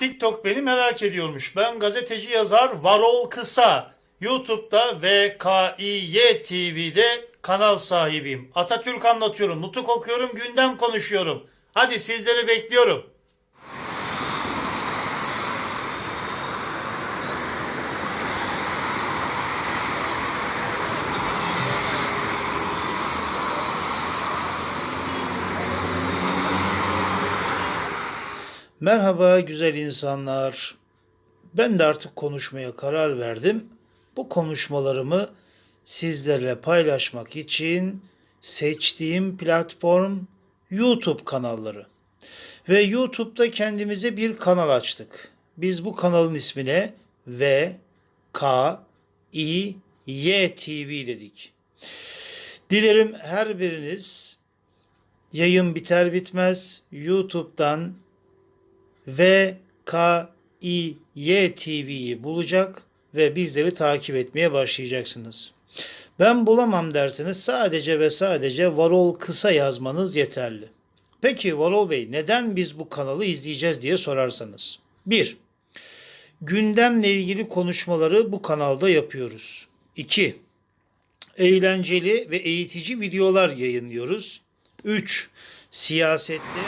TikTok beni merak ediyormuş. Ben gazeteci yazar Varol Kısa. YouTube'da VKİY TV'de kanal sahibiyim. Atatürk anlatıyorum, nutuk okuyorum, gündem konuşuyorum. Hadi sizleri bekliyorum. Merhaba güzel insanlar. Ben de artık konuşmaya karar verdim. Bu konuşmalarımı sizlerle paylaşmak için seçtiğim platform YouTube kanalları. Ve YouTube'da kendimize bir kanal açtık. Biz bu kanalın ismine V K I Y TV dedik. Dilerim her biriniz yayın biter bitmez YouTube'dan VKİY TV'yi bulacak ve bizleri takip etmeye başlayacaksınız. Ben bulamam derseniz sadece ve sadece Varol kısa yazmanız yeterli. Peki Varol Bey neden biz bu kanalı izleyeceğiz diye sorarsanız. 1. Gündemle ilgili konuşmaları bu kanalda yapıyoruz. 2. Eğlenceli ve eğitici videolar yayınlıyoruz. 3. Siyasette